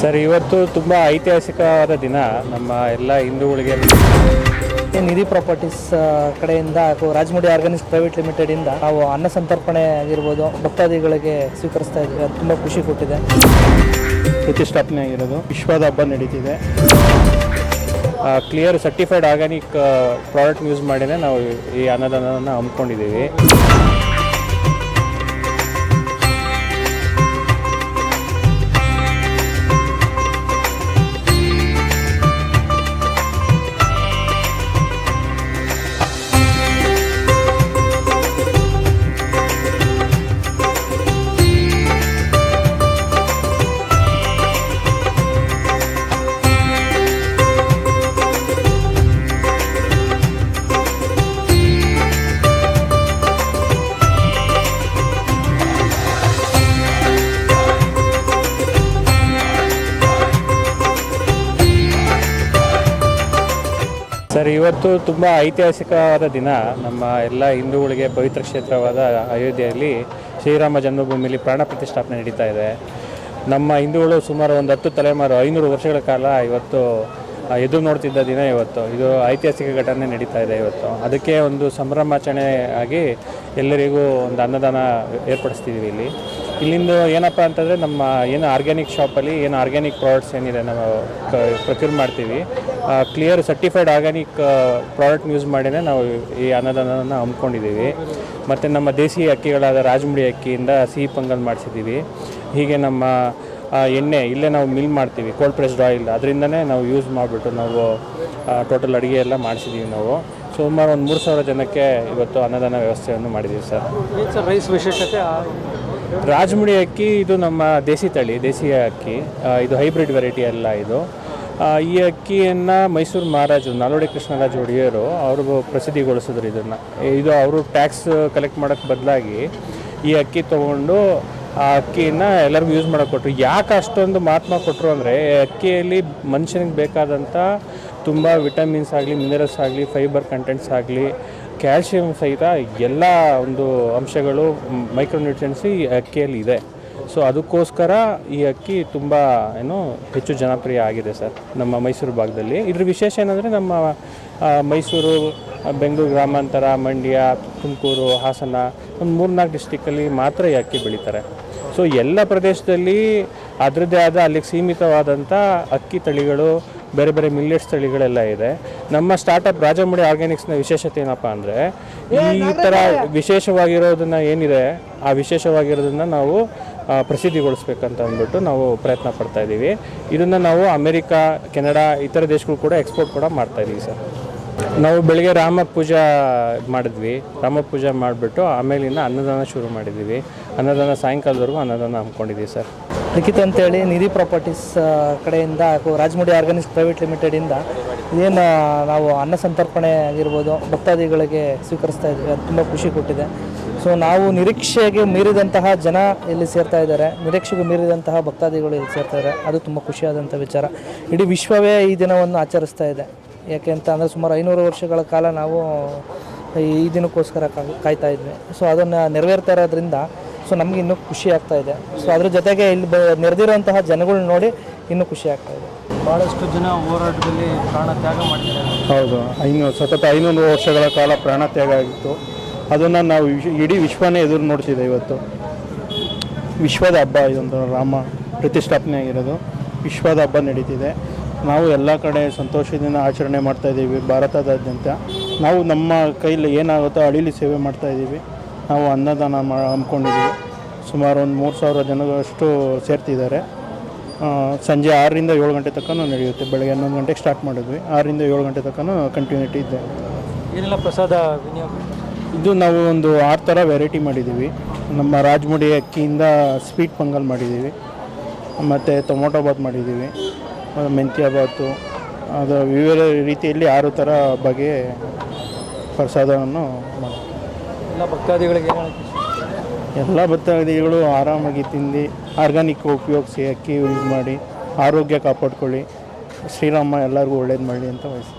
Sir ಇವತ್ತು ತುಂಬ ಐತಿಹಾಸಿಕವಾದ ದಿನ. ನಮ್ಮ ಎಲ್ಲ ಹಿಂದೂಗಳಿಗೆ. ನಿಧಿ ಪ್ರಾಪರ್ಟೀಸ್ ಕಡೆಯಿಂದ ಹಾಗೂ ರಾಜಮುಡಿ ಆರ್ಗಾನಿಕ್ಸ್ ಪ್ರೈವೇಟ್ ಲಿಮಿಟೆಡ್ ಇಂದ ನಾವು ಅನ್ನ ಸಂತರ್ಪಣೆ ಆಗಿರ್ಬೋದು ಭಕ್ತಾದಿಗಳಿಗೆ ಸ್ವೀಕರಿಸ್ತಾ ಇದ್ದೀವಿ. ಅದು ತುಂಬ ಖುಷಿ ಕೊಟ್ಟಿದೆ. ಪ್ರತಿಷ್ಠಾಪನೆ ಆಗಿರೋದು. ವಿಶ್ವದ ಹಬ್ಬ ನಡೀತಿದೆ. Clear certified organic product use ಮಾಡಿನೇ ನಾವು ಈ ಅನ್ನದಾನವನ್ನು ಹಮ್ಮಿಕೊಂಡಿದ್ದೀವಿ. ಸರ್, ಇವತ್ತು ತುಂಬ ಐತಿಹಾಸಿಕವಾದ ದಿನ. ನಮ್ಮ ಎಲ್ಲ ಹಿಂದೂಗಳಿಗೆ ಪವಿತ್ರ ಕ್ಷೇತ್ರವಾದ ಅಯೋಧ್ಯೆಯಲ್ಲಿ ಶ್ರೀರಾಮ ಜನ್ಮಭೂಮಿಯಲ್ಲಿ ಪ್ರಾಣ ಪ್ರತಿಷ್ಠಾಪನೆ ನಡೀತಾ ಇದೆ. ನಮ್ಮ ಹಿಂದೂಗಳು ಸುಮಾರು ಒಂದು ಹತ್ತು ತಲೆಮಾರು ಐನೂರು ವರ್ಷಗಳ ಕಾಲ ಇವತ್ತು ಎದುರು ನೋಡ್ತಿದ್ದ ದಿನ ಇವತ್ತು. ಇದು ಐತಿಹಾಸಿಕ ಘಟನೆ ನಡೀತಾ ಇದೆ ಇವತ್ತು. ಅದಕ್ಕೆ ಒಂದು ಸಂಭ್ರಮಾಚರಣೆ ಆಗಿ ಎಲ್ಲರಿಗೂ ಒಂದು ಅನ್ನದಾನ ಏರ್ಪಡಿಸ್ತಿದ್ದೀವಿ ಇಲ್ಲಿ. ಇಲ್ಲಿಂದ ಏನಪ್ಪ ಅಂತಂದರೆ ನಮ್ಮ ಏನು ಆರ್ಗ್ಯಾನಿಕ್ ಶಾಪಲ್ಲಿ ಏನು ಆರ್ಗ್ಯಾನಿಕ್ ಪ್ರಾಡಕ್ಟ್ಸ್ ಏನಿದೆ ನಾವು ಪ್ರೊಕ್ಯೂರ್ ಮಾಡ್ತೀವಿ. Clear certified organic product use ಮಾಡಿನೇ ನಾವು ಈ ಅನ್ನದಾನವನ್ನು ಹಮ್ಮಿಕೊಂಡಿದ್ದೀವಿ. ಮತ್ತು ನಮ್ಮ ದೇಸಿ ಅಕ್ಕಿಗಳಾದ ರಾಜಮುಡಿ ಅಕ್ಕಿಯಿಂದ ಸಿಹಿ ಪೊಂಗಲ್ ಮಾಡಿಸಿದ್ದೀವಿ. ಹೀಗೆ ನಮ್ಮ ಎಣ್ಣೆ ಇಲ್ಲೇ ನಾವು ಮಿಲ್ ಮಾಡ್ತೀವಿ ಕೋಲ್ಡ್ ಪ್ರೆಸ್ಡ್ ಆಯಿಲ್ ಅದರಿಂದನೇ ನಾವು ಯೂಸ್ ಮಾಡಿಬಿಟ್ಟು ನಾವು ಟೋಟಲ್ ಅಡುಗೆ ಎಲ್ಲ ಮಾಡಿಸಿದ್ದೀವಿ ನಾವು. ಸುಮಾರು ಒಂದು ಮೂರು ಸಾವಿರ ಜನಕ್ಕೆ ಇವತ್ತು ಅನ್ನದಾನ ವ್ಯವಸ್ಥೆಯನ್ನು ಮಾಡಿದ್ದೀವಿ ಸರ್. ರೈಸ್ ವಿಶೇಷತೆ? ರಾಜಮುಡಿ ಅಕ್ಕಿ ಇದು ನಮ್ಮ ದೇಸಿ ತಳಿ ದೇಸಿ ಅಕ್ಕಿ. ಇದು ಹೈಬ್ರಿಡ್ ವೆರೈಟಿ ಅಲ್ಲ ಇದು. ಈ ಅಕ್ಕಿಯನ್ನು ಮೈಸೂರು ಮಹಾರಾಜರು, ನಾಲ್ವಡಿ ಕೃಷ್ಣರಾಜ ಒಡೆಯರು ಅವರು ಪ್ರಸಿದ್ಧಿಗೊಳಿಸಿದ್ರು ಇದನ್ನು. ಇದು ಅವರು ಟ್ಯಾಕ್ಸ್ ಕಲೆಕ್ಟ್ ಮಾಡೋಕ್ಕೆ ಬದಲಾಗಿ ಈ ಅಕ್ಕಿ ತೊಗೊಂಡು ಆ ಅಕ್ಕಿಯನ್ನು ಎಲ್ಲರಿಗೂ ಯೂಸ್ ಮಾಡೋಕೆ ಕೊಟ್ಟರು ಯಾಕೆ ಅಷ್ಟೊಂದು ಮಹಾತ್ಮ ಕೊಟ್ಟರು ಅಂದರೆ ಅಕ್ಕಿಯಲ್ಲಿ ಮನುಷ್ಯನಿಗೆ ಬೇಕಾದಂಥ ತುಂಬ ವಿಟಮಿನ್ಸ್ ಆಗಲಿ ಮಿನರಲ್ಸ್ ಆಗಲಿ ಫೈಬರ್ ಕಂಟೆಂಟ್ಸ್ ಆಗಲಿ ಕ್ಯಾಲ್ಶಿಯಂ ಸಹಿತ ಎಲ್ಲ ಒಂದು ಅಂಶಗಳು ಮೈಕ್ರೋನ್ಯೂಟ್ರಿಯನ್ಸ್ ಈ ಅಕ್ಕಿಯಲ್ಲಿ ಇದೆ. ಸೊ ಅದಕ್ಕೋಸ್ಕರ ಈ ಅಕ್ಕಿ ತುಂಬ ಏನು ಹೆಚ್ಚು ಜನಪ್ರಿಯ ಆಗಿದೆ ಸರ್ ನಮ್ಮ ಮೈಸೂರು ಭಾಗದಲ್ಲಿ. ಇದ್ರ ವಿಶೇಷ ಏನಂದರೆ ನಮ್ಮ ಮೈಸೂರು ಬೆಂಗಳೂರು ಗ್ರಾಮಾಂತರ ಮಂಡ್ಯ ತುಮಕೂರು ಹಾಸನ ಒಂದು ಮೂರ್ನಾಲ್ಕು ಡಿಸ್ಟಿಕ್ಕಲ್ಲಿ ಮಾತ್ರ ಈ ಅಕ್ಕಿ ಬೆಳೀತಾರೆ. ಸೊ ಎಲ್ಲ ಪ್ರದೇಶದಲ್ಲಿ ಅದರದ್ದೇ ಆದ ಅಲ್ಲಿಗೆ ಸೀಮಿತವಾದಂಥ ಅಕ್ಕಿ ತಳಿಗಳು ಬೇರೆ ಬೇರೆ ಮಿಲ್ಲೆಟ್ಸ್ ತಳಿಗಳೆಲ್ಲ ಇದೆ. ನಮ್ಮ ಸ್ಟಾರ್ಟಪ್ ರಾಜಮುಡಿ ಆರ್ಗ್ಯಾನಿಕ್ಸ್ನ ವಿಶೇಷತೆ ಏನಪ್ಪ ಅಂದರೆ ಈ ಥರ ವಿಶೇಷವಾಗಿರೋದನ್ನು ಏನಿದೆ ಆ ವಿಶೇಷವಾಗಿರೋದನ್ನು ನಾವು ಪ್ರಸಿದ್ಧಿಗೊಳಿಸ್ಬೇಕಂತ ಅಂದ್ಬಿಟ್ಟು ನಾವು ಪ್ರಯತ್ನ ಪಡ್ತಾ ಇದ್ದೀವಿ. ಇದನ್ನು ನಾವು ಅಮೇರಿಕಾ, ಕೆನಡಾ, ಇತರ ದೇಶಗಳು ಕೂಡ ಎಕ್ಸ್ಪೋರ್ಟ್ ಕೂಡ ಮಾಡ್ತಾ ಇದ್ದೀವಿ ಸರ್. ನಾವು ಬೆಳಗ್ಗೆ ರಾಮ ಪೂಜಾ ಮಾಡಿದ್ವಿ. ರಾಮ ಪೂಜೆ ಮಾಡಿಬಿಟ್ಟು ಆಮೇಲಿಂದ ಅನ್ನದಾನ ಶುರು ಮಾಡಿದ್ದೀವಿ. ಅನ್ನದಾನ ಸಾಯಂಕಾಲದವರೆಗೂ ಅನ್ನದಾನ ಹಮ್ಮಿಕೊಂಡಿದ್ದೀವಿ ಸರ್. ಲಿಖಿತ್ ಅಂತೇಳಿ ನಿಧಿ ಪ್ರಾಪರ್ಟೀಸ್ ಕಡೆಯಿಂದ ಹಾಗೂ ರಾಜಮುಡಿ ಆರ್ಗಾನಿಕ್ಸ್ ಪ್ರೈವೇಟ್ ಲಿಮಿಟೆಡಿಂದ ಏನು ನಾವು ಅನ್ನ ಸಂತರ್ಪಣೆ ಆಗಿರ್ಬೋದು ಭಕ್ತಾದಿಗಳಿಗೆ ಸ್ವೀಕರಿಸ್ತಾ ಇದ್ದೀವಿ. ಅದು ತುಂಬ ಖುಷಿ ಕೊಟ್ಟಿದೆ. ಸೊ ನಾವು ನಿರೀಕ್ಷೆಗೆ ಮೀರಿದಂತಹ ಜನ ಇಲ್ಲಿ ಸೇರ್ತಾ ಇದ್ದಾರೆ. ನಿರೀಕ್ಷೆಗೆ ಮೀರಿದಂತಹ ಭಕ್ತಾದಿಗಳು ಇಲ್ಲಿ ಸೇರ್ತಾ ಇದ್ದಾರೆ. ಅದು ತುಂಬ ಖುಷಿಯಾದಂಥ ವಿಚಾರ. ಇಡೀ ವಿಶ್ವವೇ ಈ ದಿನವನ್ನು ಆಚರಿಸ್ತಾ ಇದೆ. ಯಾಕೆ ಅಂತ ಅಂದರೆ ಸುಮಾರು ಐನೂರು ವರ್ಷಗಳ ಕಾಲ ನಾವು ಈ ದಿನಕ್ಕೋಸ್ಕರ ಕಾ- ಕಾಯ್ತಾ ಇದ್ವಿ. ಸೊ ಅದನ್ನು ನೆರವೇರ್ತಾ ಇರೋದ್ರಿಂದ ಸೊ ನಮಗೆ ಇನ್ನೂ ಖುಷಿ ಆಗ್ತಾ ಇದೆ. ಸೊ ಅದ್ರ ಜೊತೆಗೆ ಇಲ್ಲಿ ಬ ನೆರೆದಿರುವಂತಹ ಜನಗಳನ್ನ ನೋಡಿ ಇನ್ನೂ ಖುಷಿ ಆಗ್ತಾ ಇದೆ. ಭಾಳಷ್ಟು ಜನ ಹೋರಾಟದಲ್ಲಿ ಪ್ರಾಣ ತ್ಯಾಗ ಮಾಡಿದ್ದಾರೆ. ಹೌದು. ಐನೂರು ಸತತ ಐನೂರು ವರ್ಷಗಳ ಕಾಲ ಪ್ರಾಣ ತ್ಯಾಗ ಆಗಿತ್ತು. ಅದನ್ನು ನಾವು ಇಡೀ ವಿಶ್ವನೇ ಎದುರು ನೋಡ್ತಿದೆ ಇವತ್ತು. ವಿಶ್ವದ ಹಬ್ಬ ಇದೊಂದು ರಾಮ ಪ್ರತಿಷ್ಠಾಪನೆ ಆಗಿರೋದು. ವಿಶ್ವದ ಹಬ್ಬ ನಡೀತಿದೆ. ನಾವು ಎಲ್ಲ ಕಡೆ ಸಂತೋಷದಿಂದ ಆಚರಣೆ ಮಾಡ್ತಾಯಿದ್ದೀವಿ ಭಾರತದಾದ್ಯಂತ. ನಾವು ನಮ್ಮ ಕೈಲಿ ಏನಾಗುತ್ತೋ ಅಳಿಲಿ ಸೇವೆ ಮಾಡ್ತಾಯಿದ್ದೀವಿ ನಾವು ಅನ್ನದಾನ ಮಾ ಹಮ್ಮಿಕೊಂಡಿದ್ದೀವಿ. ಸುಮಾರು ಒಂದು ಮೂರು ಸಾವಿರ ಜನಗಳಷ್ಟು ಸೇರ್ತಿದ್ದಾರೆ. ಸಂಜೆ ಆರರಿಂದ ಏಳು ಗಂಟೆ ತನಕ ನಡೆಯುತ್ತೆ. ಬೆಳಗ್ಗೆ ಹನ್ನೊಂದು ಗಂಟೆಗೆ ಸ್ಟಾರ್ಟ್ ಮಾಡಿದ್ವಿ. ಆರರಿಂದ ಏಳು ಗಂಟೆ ತನಕ ಕಂಟಿನ್ಯೂಟಿ ಇದೆ. ಏನೆಲ್ಲ ಪ್ರಸಾದ ವಿನಿಯೋಗ? ಇದು ನಾವು ಒಂದು ಆರು ಥರ ವೆರೈಟಿ ಮಾಡಿದ್ದೀವಿ. ನಮ್ಮ ರಾಜಮುಡಿ ಅಕ್ಕಿಯಿಂದ ಸ್ವೀಟ್ ಪೊಂಗಲ್ ಮಾಡಿದ್ದೀವಿ. ಮತ್ತು ಟೊಮೊಟೊ ಬಾತ್ ಮಾಡಿದ್ದೀವಿ. ಮೆಂತ್ಯ ಬಾತು. ಅದು ವಿವಿಧ ರೀತಿಯಲ್ಲಿ ಆರು ಥರ ಬಗೆ ಪ್ರಸಾದವನ್ನು ಮಾಡ್ತೀವಿ ಎಲ್ಲ ಭಕ್ತಾದಿಗಳಿಗೆ? ಎಲ್ಲ ಭಕ್ತಾದಿಗಳು ಆರಾಮಾಗಿ ತಿಂದು ಆರ್ಗಾನಿಕ್ ಉಪಯೋಗಿಸಿ ಅಕ್ಕಿ ಯೂಸ್ ಮಾಡಿ ಆರೋಗ್ಯ ಕಾಪಾಡ್ಕೊಳ್ಳಿ. ಶ್ರೀರಾಮ ಎಲ್ಲರಿಗೂ ಒಳ್ಳೇದು ಮಾಡಲಿ ಅಂತ ವಯಸ್ಸು